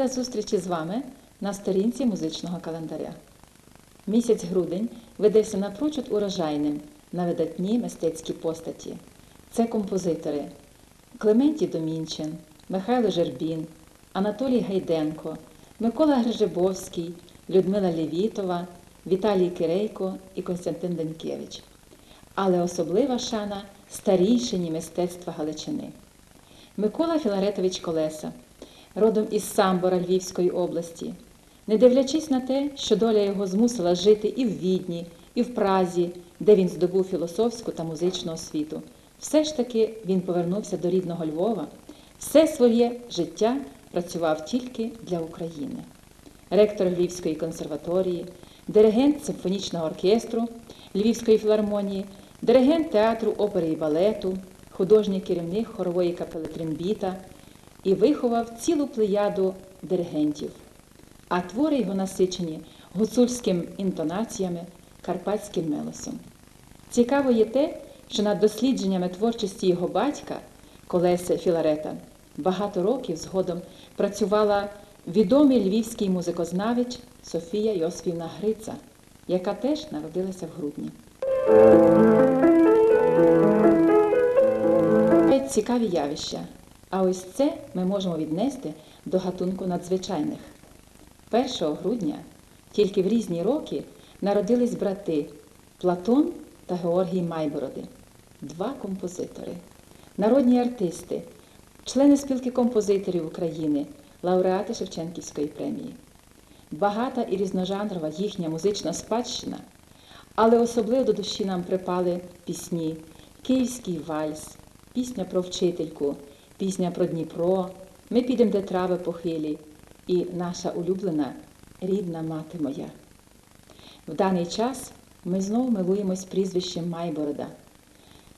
Рада зустрічі з вами на сторінці музичного календаря. Місяць грудень видався напрочуд урожайним на видатні мистецькі постаті. Це композитори Клементій Домінчин, Михайло Жербін, Анатолій Гайденко, Микола Грижебовський, Людмила Лєвітова, Віталій Кирейко і Константин Данькевич. Але особлива шана старійшині мистецтва Галичини. Микола Філаретович Колеса, родом із Самбора Львівської області, не дивлячись на те, що доля його змусила жити і в Відні, і в Празі, де він здобув філософську та музичну освіту, все ж таки він повернувся до рідного Львова, все своє життя працював тільки для України. Ректор Львівської консерваторії, диригент симфонічного оркестру Львівської філармонії, диригент театру опери і балету, художній керівник хорової капели Трембіта і виховав цілу плеяду диригентів. А твори його насичені гуцульським інтонаціями, карпатським мелосом. Цікаво є те, що над дослідженнями творчості його батька, Колеси Філарета, багато років згодом працювала відомий львівський музикознавець Софія Йосифівна Гриця, яка теж народилася в грудні. Цікаві явища. А ось це ми можемо віднести до гатунку надзвичайних. 1 грудня, тільки в різні роки, народились брати Платон та Георгій Майбороди, два композитори, народні артисти, члени спілки композиторів України, лауреати Шевченківської премії. Багата і різножанрова їхня музична спадщина, але особливо до душі нам припали пісні Київський вальс, пісня про вчительку, пісня про Дніпро, Ми підемо, де трави похилі і наша улюблена рідна мати моя. В даний час ми знову милуємось прізвищем Майборода,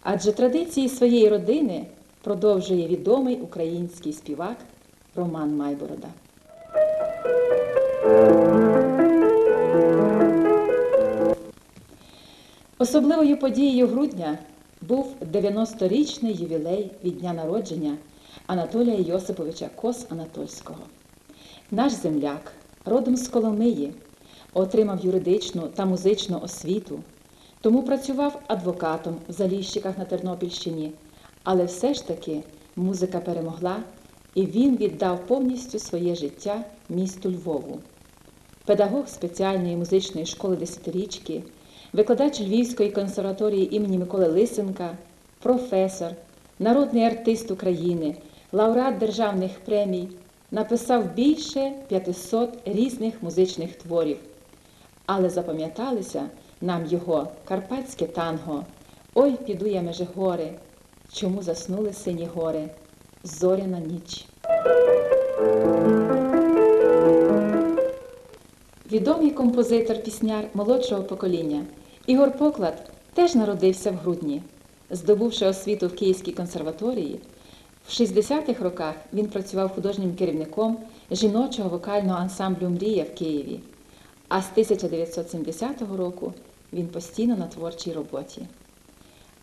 адже традиції своєї родини продовжує відомий український співак Роман Майборода. Особливою подією грудня був 90-річний ювілей від дня народження Анатолія Йосиповича Кос Анатольського. Наш земляк, родом з Коломиї, отримав юридичну та музичну освіту, тому працював адвокатом в Заліщиках на Тернопільщині, але все ж таки музика перемогла, і він віддав повністю своє життя місту Львову. Педагог спеціальної музичної школи десятирічки, викладач Львівської консерваторії імені Миколи Лисенка, професор, народний артист України, лауреат державних премій, написав більше 500 різних музичних творів. Але запам'яталися нам його карпатське танго. Ой, піду я межи гори, чому заснули сині гори, зоряна ніч. Відомий композитор-пісняр молодшого покоління Ігор Поклад теж народився в грудні. Здобувши освіту в Київській консерваторії, в 60-х роках він працював художнім керівником жіночого вокального ансамблю Мрія в Києві, а з 1970 року він постійно на творчій роботі.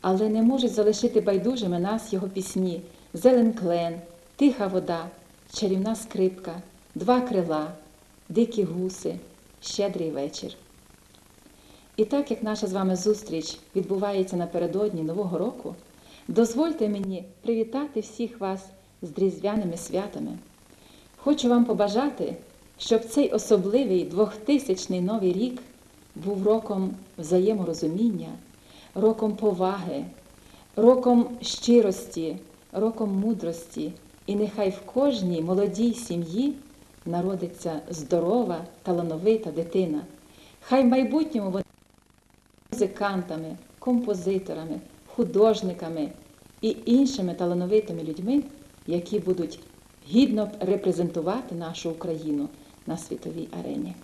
Але не можуть залишити байдужими нас його пісні Зелен клен, Тиха вода, Чарівна скрипка, Два крила, Дикі гуси, Щедрий вечір. І так як наша з вами зустріч відбувається напередодні Нового року, дозвольте мені привітати всіх вас з різдвяними святами. Хочу вам побажати, щоб цей особливий 2000 новий рік був роком взаєморозуміння, роком поваги, роком щирості, роком мудрості, і нехай в кожній молодій сім'ї народиться здорова, талановита дитина. Хай в майбутньому музикантами, композиторами, художниками і іншими талановитими людьми, які будуть гідно репрезентувати нашу Україну на світовій арені.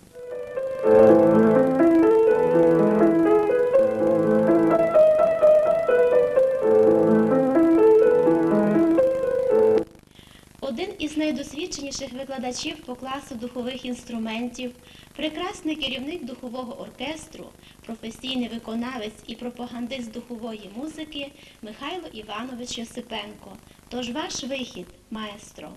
Із найдосвідченіших викладачів по класу духових інструментів, прекрасний керівник духового оркестру, професійний виконавець і пропагандист духової музики Михайло Іванович Йосипенко. Тож ваш вихід, маестро.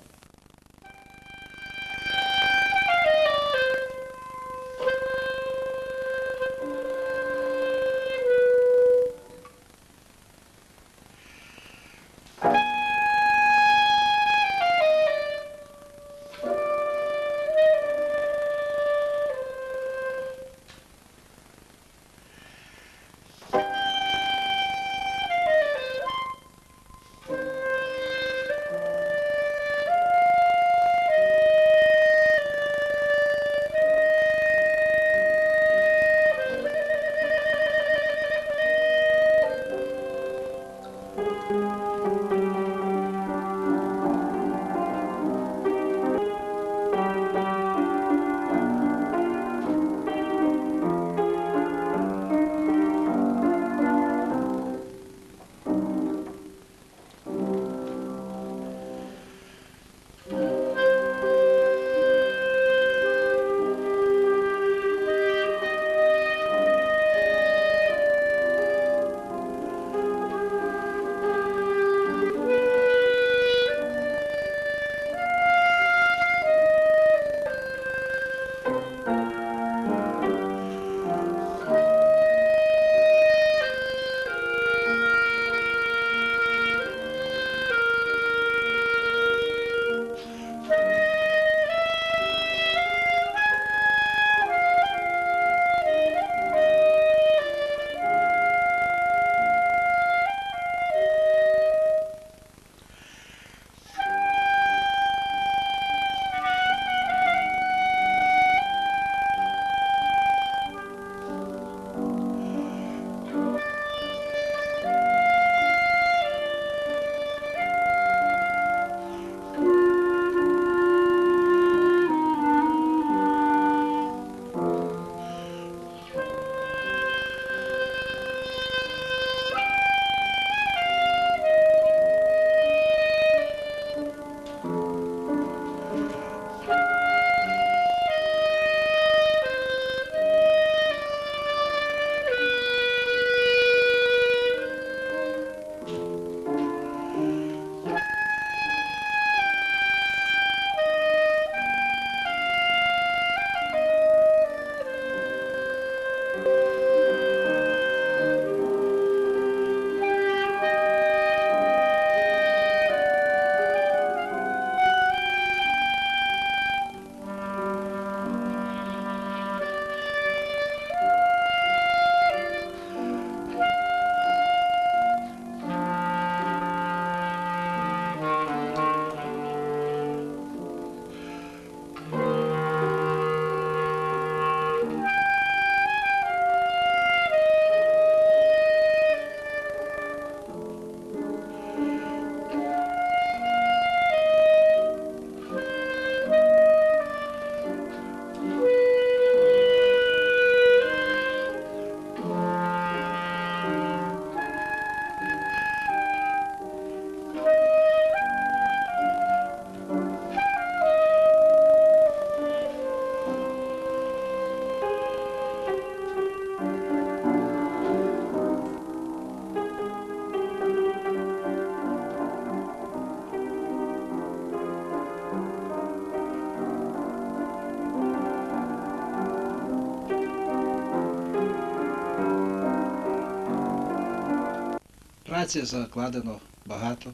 Праці закладено багато,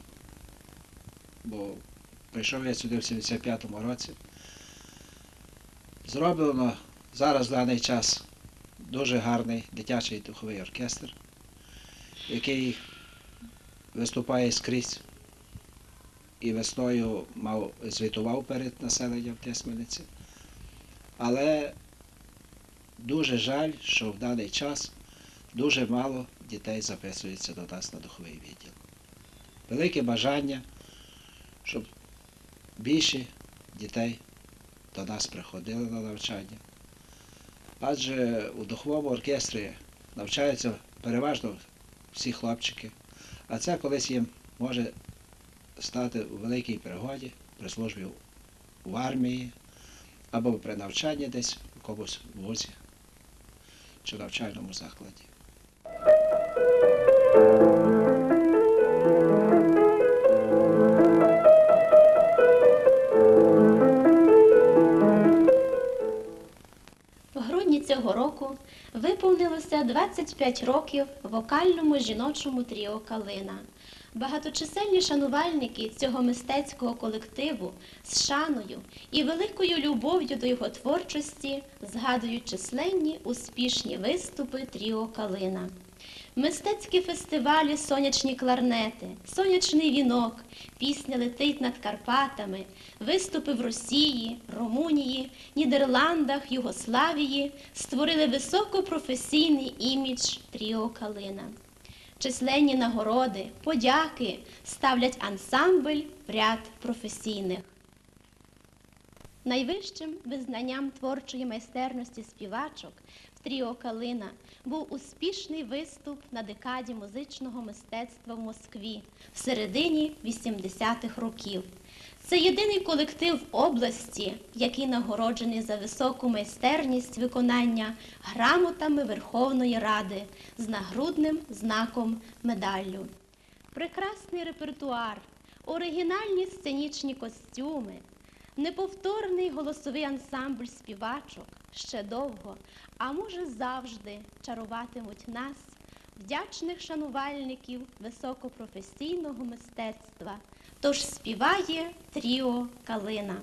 бо прийшов я сюди в 75-му році. Зроблено зараз в даний час дуже гарний дитячий духовий оркестр, який виступає скрізь і весною мав, звітував перед населенням Тисмениці. Але дуже жаль, що в даний час дуже мало дітей записується до нас на духовий відділ. Велике бажання, щоб більше дітей до нас приходили на навчання. Адже у духовому оркестрі навчаються переважно всі хлопчики, а це колись їм може стати у великій пригоді при службі в армії або при навчанні десь в якомусь вузі чи навчальному закладі. В грудні цього року виповнилося 25 років вокальному жіночому тріо Калина. Багаточисельні шанувальники цього мистецького колективу з шаною і великою любов'ю до його творчості згадують численні успішні виступи тріо Калина. Мистецькі фестивалі Сонячні кларнети, Сонячний вінок, пісня летить над Карпатами, виступи в Росії, Румунії, Нідерландах, Югославії створили високопрофесійний імідж Тріо Калина. Численні нагороди, подяки ставлять ансамбль в ряд професійних. Найвищим визнанням творчої майстерності співачок тріо Калина був успішний виступ на декаді музичного мистецтва в Москві в середині 80-х років. Це єдиний колектив області, який нагороджений за високу майстерність виконання грамотами Верховної Ради з нагрудним знаком медаллю. Прекрасний репертуар, оригінальні сценічні костюми, неповторний голосовий ансамбль співачок ще довго, а може завжди чаруватимуть нас, вдячних шанувальників високопрофесійного мистецтва. Тож співає тріо Калина.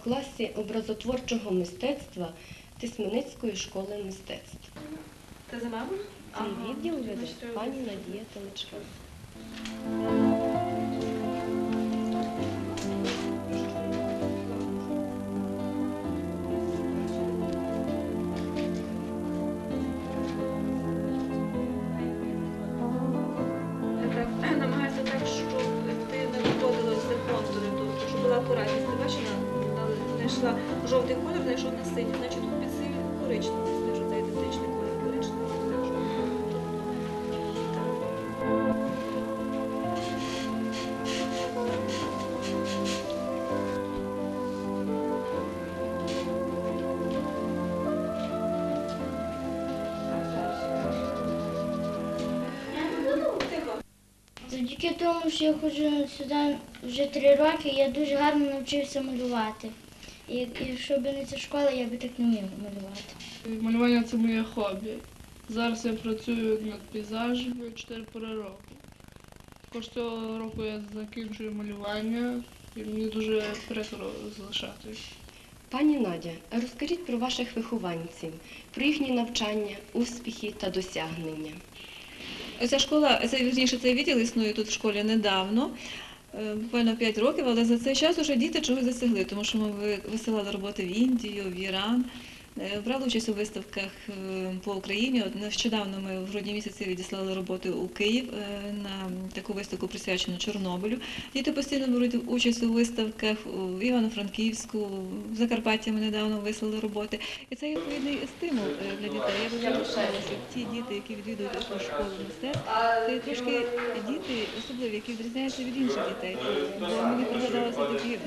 В класі образотворчого мистецтва Тисменицької школи мистецтв. Та за мамою? Цей відділ веде пані Надія Теличка. Завдяки тому, що я ходжу сюди вже три роки, я дуже гарно навчився малювати. І, і щоб не ця школа, я би так не вмів малювати. Малювання це моє хобі. Зараз я працюю над пейзажем 4 пори року. Також цього року я закінчую малювання і мені дуже прикро залишати. Пані Надя, розкажіть про ваших вихованців, про їхні навчання, успіхи та досягнення. Ця школа, це вірніше, цей відділ існує тут в школі недавно, е, буквально 5 років, але за цей час вже діти чогось досягли, тому що ми висилали роботи в Індію, в Іран, брали участь у виставках е, по Україні. Нещодавно ми в грудні місяці відіслали роботи у Київ е, на таку виставку присвячену Чорнобилю. Діти постійно беруть участь у виставках у Івано-Франківську, в Закарпатті ми недавно вислали роботи. І це відповідний стимул е, для дітей. Я залишала, щоб ті діти, які відвідують таку школу мистецтв, це трошки діти особливі, які відрізняються від інших дітей. Бо мені пригадалося такі,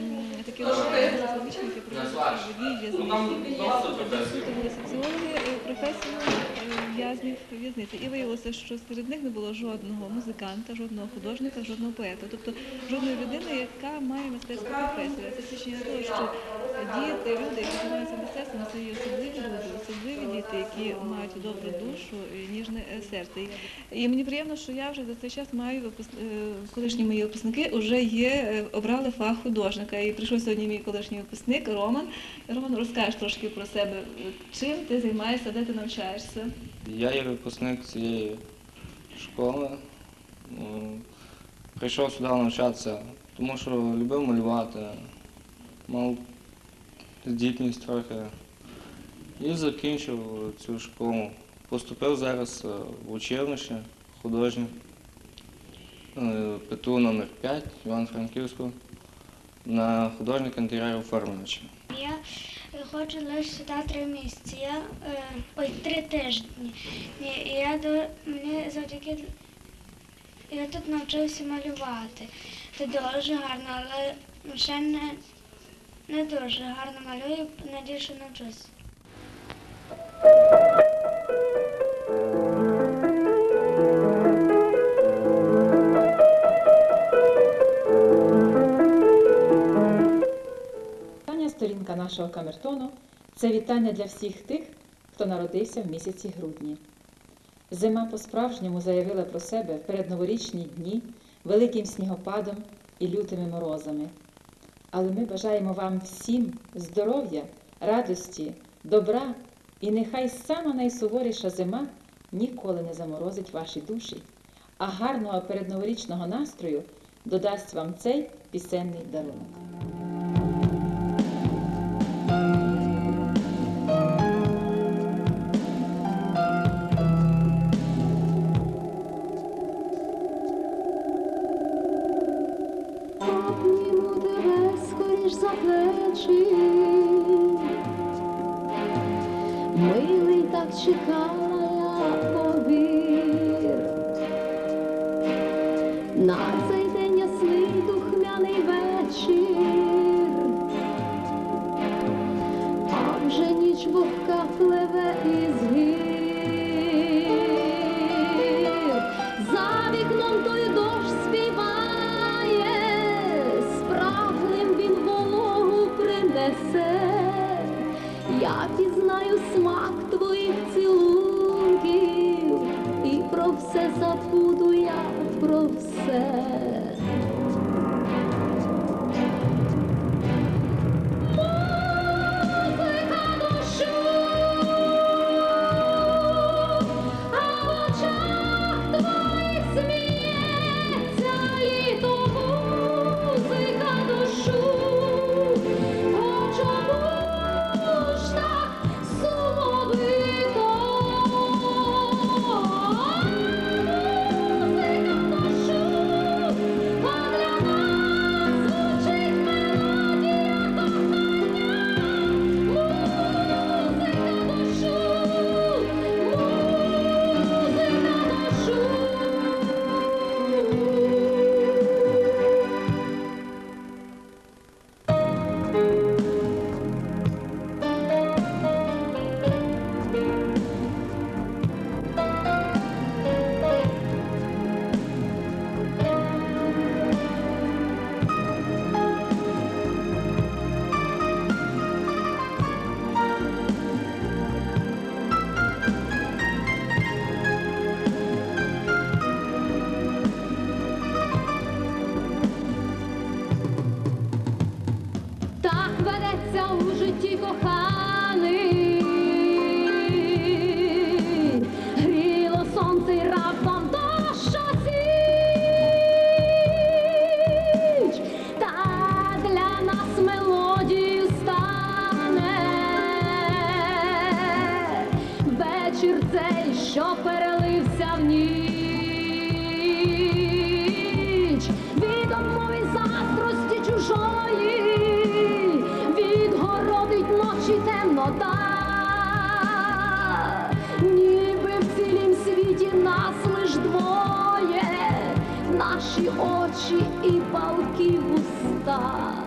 такі логічники про водії в'язниці. Де суто були соціологи е, професію е, в'язнів в'язниці. І виявилося, що серед них не було жодного музиканта, жодного художника, жодного поета. Тобто жодної людини, яка має мистецьку професію. Це свідчення того, що діти, люди, які займаються мистецтвом, це є особливі люди, особливі діти, які мають добру душу і ніжне е, серце. І- мені приємно, що я вже за цей час маю випуск- е, колишні мої випускники вже є, е, обрали фах художника. І прийшов сьогодні мій колишній випускник Роман. Роман, розкажеш трошки про себе, чим ти займаєшся, де ти навчаєшся. Я є випускник цієї школи. Прийшов сюди навчатися, тому що любив малювати, мав здібність трохи. І закінчив цю школу. Поступив зараз е, в училище художнє е, ПТУ номер 5 Івано-Франківську на художника інтер'єру оформлювача. Я е, ходжу лише сюди три місяці. Я, е, ой, три тижні. І я до мені завдяки я тут навчився малювати. Це дуже гарно, але ще не, не дуже гарно малюю, надію, що навчусь. Остання сторінка нашого камертону це вітання для всіх тих, хто народився в місяці грудні. Зима по-справжньому заявила про себе в передноворічні дні великим снігопадом і лютими морозами. Але ми бажаємо вам всім здоров'я, радості, добра і нехай сама найсуворіша зима ніколи не заморозить ваші душі, а гарного передноворічного настрою додасть вам цей пісенний дарунок. Чекала я повір. На цей день ясний духмяний вечір. А вже ніч вовка пливе Цей, що перелився в ніч, від одної застрості чужої, відгородить ночі темнота, ніби в цілім світі нас лиш двоє, наші очі і палки вуста.